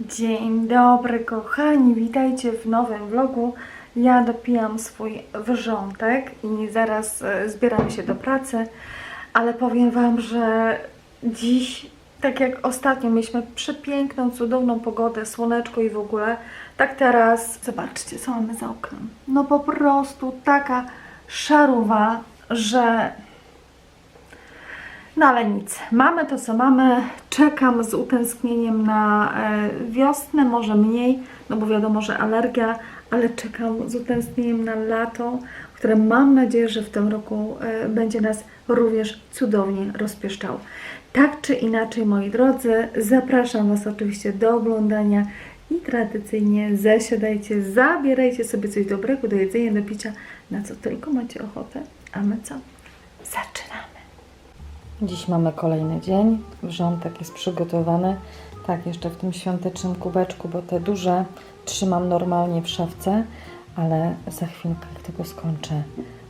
Dzień dobry kochani, witajcie w nowym vlogu. Ja dopijam swój wrzątek i zaraz e, zbieram się do pracy, ale powiem Wam, że dziś, tak jak ostatnio mieliśmy przepiękną, cudowną pogodę, słoneczko i w ogóle, tak teraz, zobaczcie co mamy za oknem. No po prostu taka szaruwa, że no ale nic, mamy to co mamy. Czekam z utęsknieniem na e, wiosnę, może mniej, no bo wiadomo, że alergia, ale czekam z utęsknieniem na lato, które mam nadzieję, że w tym roku e, będzie nas również cudownie rozpieszczało. Tak czy inaczej, moi drodzy, zapraszam Was oczywiście do oglądania i tradycyjnie zasiadajcie, zabierajcie sobie coś dobrego do jedzenia, do picia, na co tylko macie ochotę, a my co? Zaczynamy! Dziś mamy kolejny dzień. Wrzątek jest przygotowany. Tak, jeszcze w tym świątecznym kubeczku, bo te duże trzymam normalnie w szafce, ale za chwilkę, jak tego skończę,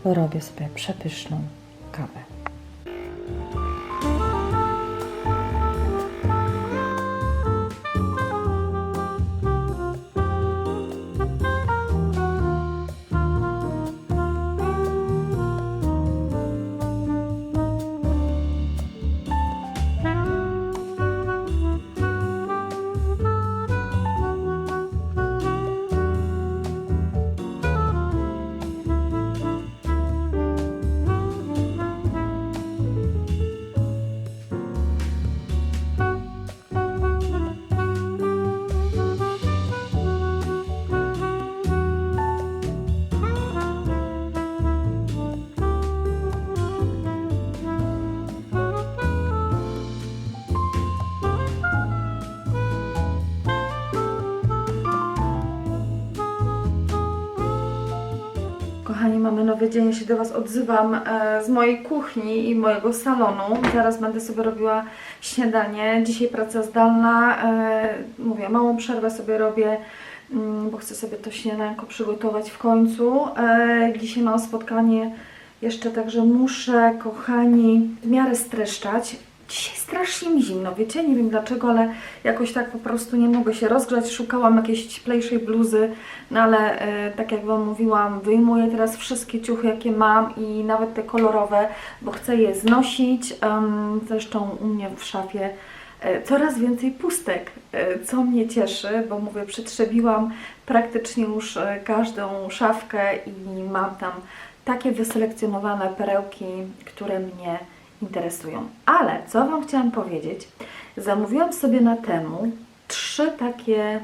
robię sobie przepyszną kawę. Nowy dzień, się do Was odzywam e, z mojej kuchni i mojego salonu. Zaraz będę sobie robiła śniadanie. Dzisiaj praca zdalna, e, mówię, małą przerwę sobie robię, mm, bo chcę sobie to śniadanko przygotować w końcu. E, Dzisiaj mam spotkanie jeszcze, także muszę, kochani, w miarę streszczać. Dzisiaj strasznie mi zimno, wiecie? Nie wiem dlaczego, ale jakoś tak po prostu nie mogę się rozgrzać. Szukałam jakiejś cieplejszej bluzy, no ale e, tak jak Wam mówiłam, wyjmuję teraz wszystkie ciuchy, jakie mam i nawet te kolorowe, bo chcę je znosić. Em, zresztą u mnie w szafie e, coraz więcej pustek, e, co mnie cieszy, bo mówię, przetrzebiłam praktycznie już e, każdą szafkę i mam tam takie wyselekcjonowane perełki, które mnie interesują. Ale co Wam chciałam powiedzieć? Zamówiłam sobie na temu trzy takie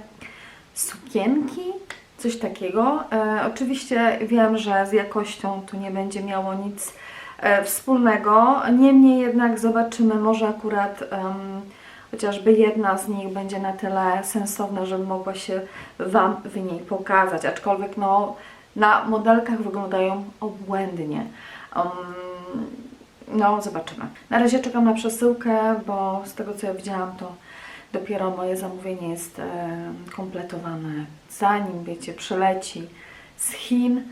sukienki, coś takiego. E, oczywiście wiem, że z jakością tu nie będzie miało nic e, wspólnego. Niemniej jednak zobaczymy, może akurat em, chociażby jedna z nich będzie na tyle sensowna, żebym mogła się Wam w niej pokazać. Aczkolwiek no, na modelkach wyglądają obłędnie. Um, no, zobaczymy. Na razie czekam na przesyłkę, bo z tego co ja widziałam, to dopiero moje zamówienie jest e, kompletowane. Zanim, wiecie, przyleci z Chin,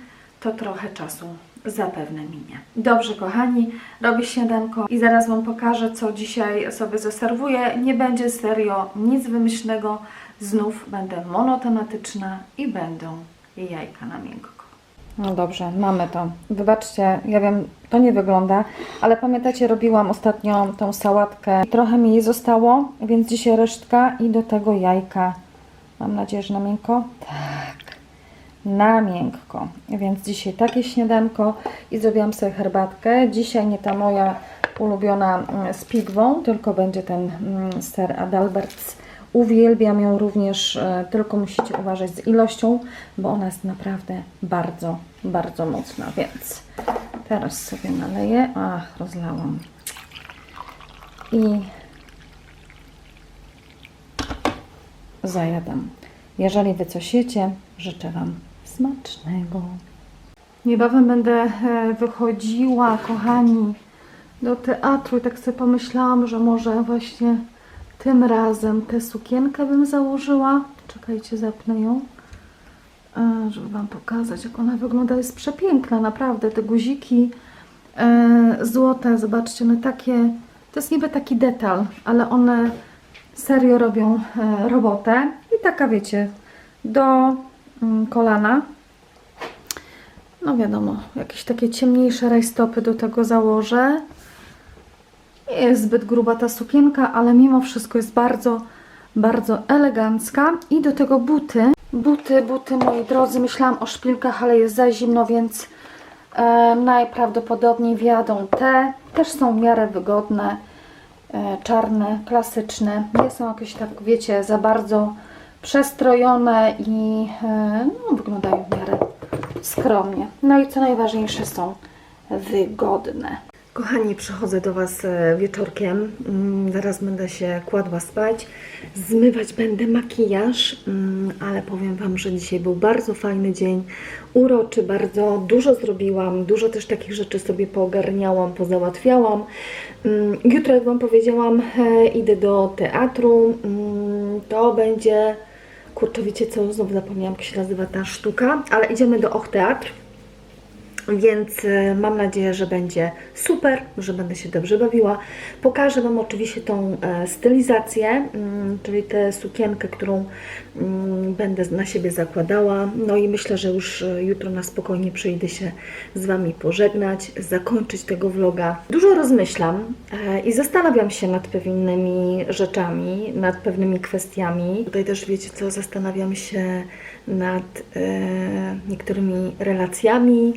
to trochę czasu zapewne minie. Dobrze, kochani, robię śniadanko i zaraz Wam pokażę, co dzisiaj sobie zaserwuję. Nie będzie serio nic wymyślnego. Znów będę monotematyczna i będą jajka na miękko. No dobrze, mamy to. Wybaczcie, ja wiem, to nie wygląda, ale pamiętacie, robiłam ostatnio tą sałatkę. Trochę mi jej zostało, więc dzisiaj resztka i do tego jajka. Mam nadzieję, że na miękko? Tak, na miękko. Więc dzisiaj takie śniadanko i zrobiłam sobie herbatkę. Dzisiaj nie ta moja ulubiona mm, z pigwą, tylko będzie ten mm, ser Adalberts. Uwielbiam ją również, e, tylko musicie uważać z ilością, bo ona jest naprawdę bardzo, bardzo mocna. Więc teraz sobie naleję. Ach, rozlałam. I zajadam. Jeżeli Wy coś jecie, życzę Wam smacznego. Niebawem będę e, wychodziła, kochani, do teatru i tak sobie pomyślałam, że może właśnie tym razem tę sukienkę bym założyła. Czekajcie, zapnę ją, żeby Wam pokazać, jak ona wygląda. Jest przepiękna, naprawdę. Te guziki e, złote, zobaczcie, one takie, to jest niby taki detal, ale one serio robią e, robotę. I taka wiecie, do mm, kolana. No wiadomo, jakieś takie ciemniejsze rajstopy do tego założę. Nie jest zbyt gruba ta sukienka, ale mimo wszystko jest bardzo, bardzo elegancka. I do tego buty. Buty, buty, moi drodzy. Myślałam o szpilkach, ale jest za zimno, więc e, najprawdopodobniej wjadą te. Też są w miarę wygodne. E, czarne, klasyczne. Nie są jakieś tak, wiecie, za bardzo przestrojone i e, no, wyglądają w miarę skromnie. No i co najważniejsze, są wygodne. Kochani, przychodzę do Was e, wieczorkiem. Mm, Zaraz będę się kładła spać. Zmywać będę makijaż, mm, ale powiem Wam, że dzisiaj był bardzo fajny dzień. Uroczy, bardzo dużo zrobiłam, dużo też takich rzeczy sobie poogarniałam, pozałatwiałam. Mm, Jutro, jak Wam powiedziałam, e, idę do teatru. To będzie. Kurczę, wiecie co? Znowu zapomniałam, jak się nazywa ta sztuka, ale idziemy do Och Teatr. Więc e, mam nadzieję, że będzie super, że będę się dobrze bawiła. Pokażę Wam oczywiście tą e, stylizację, mm, czyli tę sukienkę, którą mm, będę na siebie zakładała. No i myślę, że już e, jutro na spokojnie przyjdę się z Wami pożegnać, zakończyć tego vloga. Dużo rozmyślam i zastanawiam się nad pewnymi rzeczami, nad pewnymi kwestiami. Tutaj też wiecie co, zastanawiam się nad niektórymi relacjami,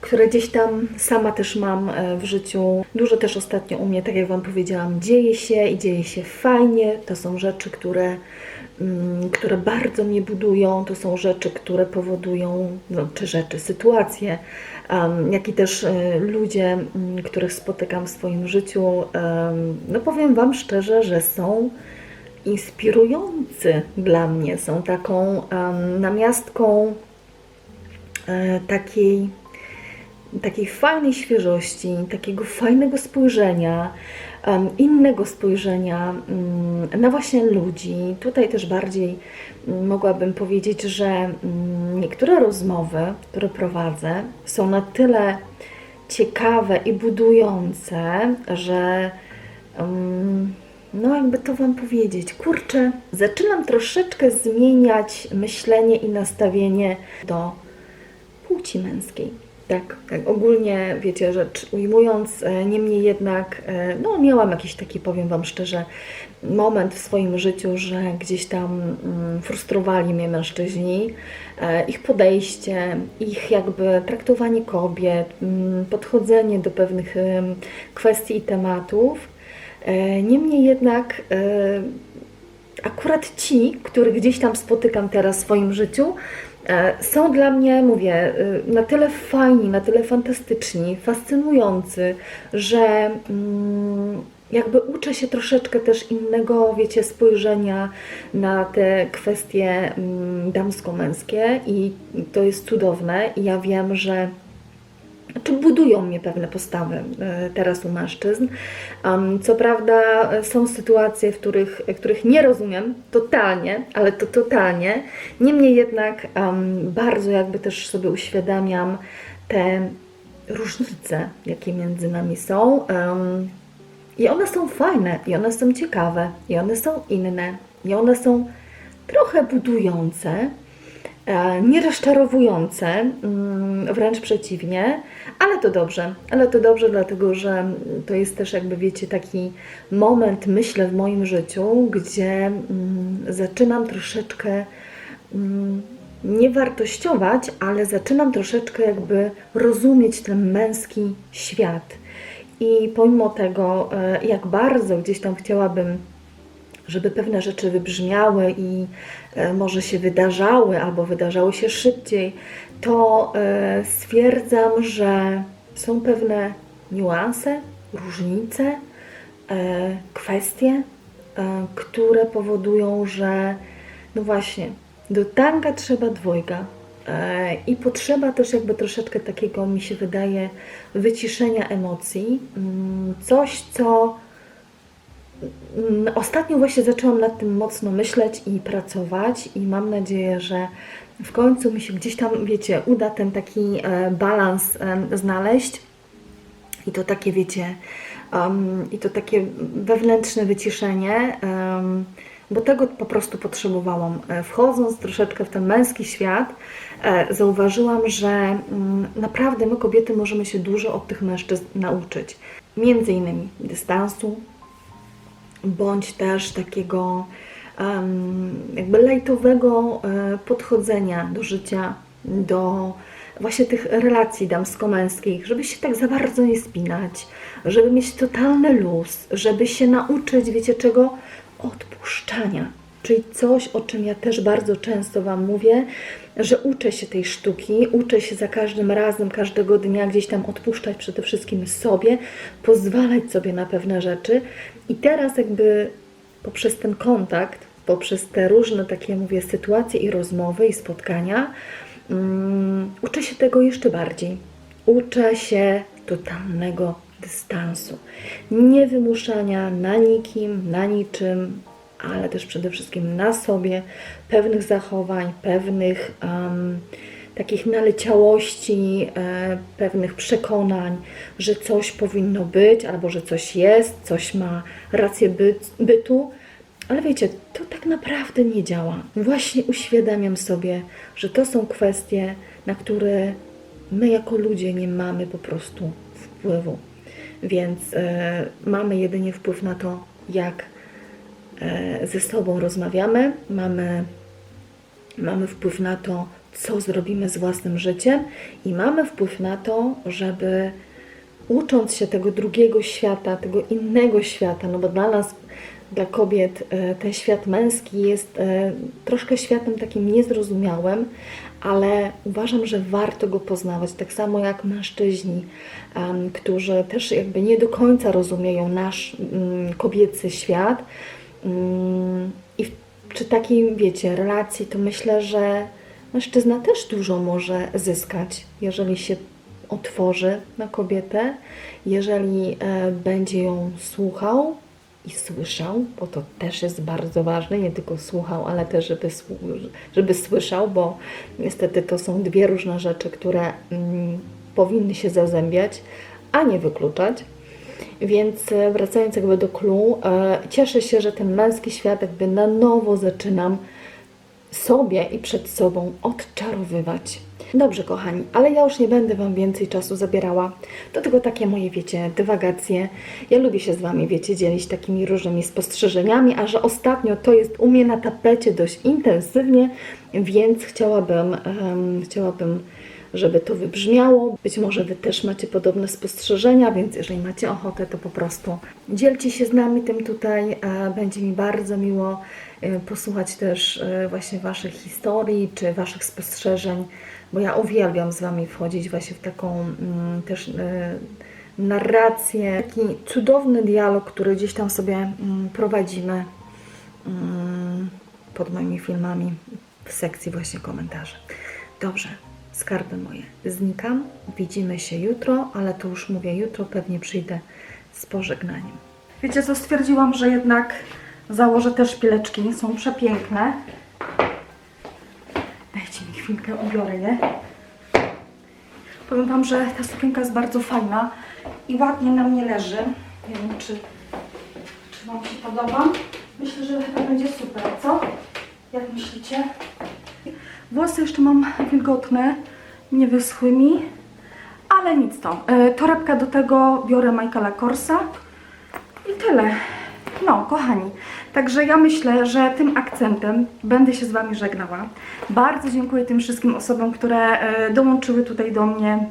które gdzieś tam sama też mam e, w życiu. Dużo też ostatnio u mnie, tak jak Wam powiedziałam, dzieje się i dzieje się fajnie. To są rzeczy, które, mm, które bardzo mnie budują, to są rzeczy, które powodują, no, czy rzeczy, sytuacje, jak i też e, ludzie, mm, których spotykam w swoim życiu. no powiem Wam szczerze, że są inspirujący dla mnie, są taką namiastką e, takiej, takiej fajnej świeżości, takiego fajnego spojrzenia, innego spojrzenia mm, na właśnie ludzi. Tutaj też bardziej mm, mogłabym powiedzieć, że mm, niektóre rozmowy, które prowadzę, są na tyle ciekawe i budujące, że no jakby to Wam powiedzieć, kurczę, zaczynam troszeczkę zmieniać myślenie i nastawienie do płci męskiej. Tak, tak ogólnie wiecie, rzecz ujmując, e, niemniej jednak, e, no miałam jakiś taki, powiem Wam szczerze, moment w swoim życiu, że gdzieś tam mm, frustrowali mnie mężczyźni, e, ich podejście, ich jakby traktowanie kobiet, mm, podchodzenie do pewnych kwestii i tematów. Niemniej jednak akurat ci, których gdzieś tam spotykam teraz w swoim życiu, są dla mnie, mówię, e, na tyle fajni, na tyle fantastyczni, fascynujący, że mm, jakby uczę się troszeczkę też innego, wiecie, spojrzenia na te kwestie mm, damsko-męskie i to jest cudowne i ja wiem, że czy budują mnie pewne postawy e, teraz u mężczyzn. Co prawda e, są sytuacje, w których, których nie rozumiem totalnie, ale to totalnie. Niemniej jednak bardzo jakby też sobie uświadamiam te różnice, jakie między nami są. I one są fajne, i one są ciekawe, i one są inne, i one są trochę budujące e, nie rozczarowujące, mm, wręcz przeciwnie, ale to dobrze, ale to dobrze, dlatego że to jest też jakby wiecie taki moment, myślę, w moim życiu, gdzie mm, zaczynam troszeczkę mm, nie wartościować, ale zaczynam troszeczkę jakby rozumieć ten męski świat. I pomimo tego, e, jak bardzo gdzieś tam chciałabym żeby pewne rzeczy wybrzmiały i e, może się wydarzały albo wydarzały się szybciej, to e, stwierdzam, że są pewne niuanse, różnice, e, kwestie, które powodują, że no właśnie, do tanga trzeba dwojga. I potrzeba też jakby troszeczkę takiego, mi się wydaje, wyciszenia emocji. Mm, Coś, co Ostatnio właśnie zaczęłam nad tym mocno myśleć i pracować i mam nadzieję, że w końcu mi się gdzieś tam, wiecie, uda ten taki e, balans znaleźć i to takie, wiecie, um, i to takie wewnętrzne wyciszenie, um, bo tego po prostu potrzebowałam. E, Wchodząc troszeczkę w ten męski świat, e, zauważyłam, że mm, naprawdę my kobiety możemy się dużo od tych mężczyzn nauczyć. Między innymi dystansu, bądź też takiego jakby lajtowego e, podchodzenia do życia, do właśnie tych relacji damsko-męskich, żeby się tak za bardzo nie spinać, żeby mieć totalny luz, żeby się nauczyć, wiecie czego? Odpuszczania. Czyli coś, o czym ja też bardzo często Wam mówię, że uczę się tej sztuki, uczę się za każdym razem, każdego dnia gdzieś tam odpuszczać przede wszystkim sobie, pozwalać sobie na pewne rzeczy. I teraz jakby poprzez ten kontakt, poprzez te różne takie, mówię, sytuacje i rozmowy i spotkania, um, uczę się tego jeszcze bardziej. Uczę się totalnego dystansu. Nie wymuszania na nikim, na niczym, ale też przede wszystkim na sobie pewnych zachowań, pewnych um, takich naleciałości, e, pewnych przekonań, że coś powinno być, albo że coś jest, coś ma rację byt, bytu. Ale wiecie, to tak naprawdę nie działa. Właśnie uświadamiam sobie, że to są kwestie, na które my jako ludzie nie mamy po prostu wpływu. Więc e, mamy jedynie wpływ na to, jak ze sobą rozmawiamy, mamy, mamy wpływ na to, co zrobimy z własnym życiem i mamy wpływ na to, żeby ucząc się tego drugiego świata, tego innego świata, no bo dla nas, dla kobiet, e, ten świat męski jest e, troszkę światem takim niezrozumiałym, ale uważam, że warto go poznawać, tak samo jak mężczyźni, którzy też jakby nie do końca rozumieją nasz mm, kobiecy świat. Mm, I przy takiej, wiecie, relacji, to myślę, że mężczyzna też dużo może zyskać, jeżeli się otworzy na kobietę, jeżeli e, będzie ją słuchał i słyszał, bo to też jest bardzo ważne, nie tylko słuchał, ale też żeby, żeby słyszał, bo niestety to są dwie różne rzeczy, które mm, powinny się zazębiać, a nie wykluczać. Więc e, wracając jakby do clue, cieszę się, że ten męski świat jakby na nowo zaczynam sobie i przed sobą odczarowywać. Dobrze, kochani, ale ja już nie będę Wam więcej czasu zabierała. To tylko takie moje, wiecie, dywagacje. Ja lubię się z Wami, wiecie, dzielić takimi różnymi spostrzeżeniami, a że ostatnio to jest u mnie na tapecie dość intensywnie, więc chciałabym, em, chciałabym żeby to wybrzmiało. Być może Wy też macie podobne spostrzeżenia, więc jeżeli macie ochotę, to po prostu dzielcie się z nami tym tutaj. E, Będzie mi bardzo miło e, posłuchać też e, właśnie Waszych historii czy Waszych spostrzeżeń, bo ja uwielbiam z Wami wchodzić właśnie w taką mm, też narrację, taki cudowny dialog, który gdzieś tam sobie mm, prowadzimy mm, pod moimi filmami w sekcji właśnie komentarzy. Dobrze, skarby moje, znikam. Widzimy się jutro, ale to już mówię jutro, pewnie przyjdę z pożegnaniem. Wiecie co, stwierdziłam, że jednak założę te szpileczki, są przepiękne. Dajcie mi chwilkę, ubiorę je. Powiem Wam, że ta sukienka jest bardzo fajna i ładnie na mnie leży. Nie wiem, czy, czy Wam się podoba. Myślę, że chyba będzie super, co? Jak myślicie? Włosy jeszcze mam wilgotne, nie wyschły mi, ale nic to. E, Torebka do tego biorę Michaela Korsa i tyle. No, kochani, także ja myślę, że tym akcentem będę się z Wami żegnała. Bardzo dziękuję tym wszystkim osobom, które e, dołączyły tutaj do mnie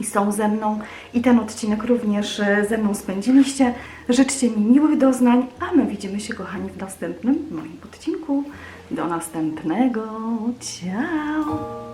i są ze mną i ten odcinek również e, ze mną spędziliście. Życzcie mi miłych doznań, a my widzimy się, kochani, w następnym moim odcinku. Do następnego. Ciao!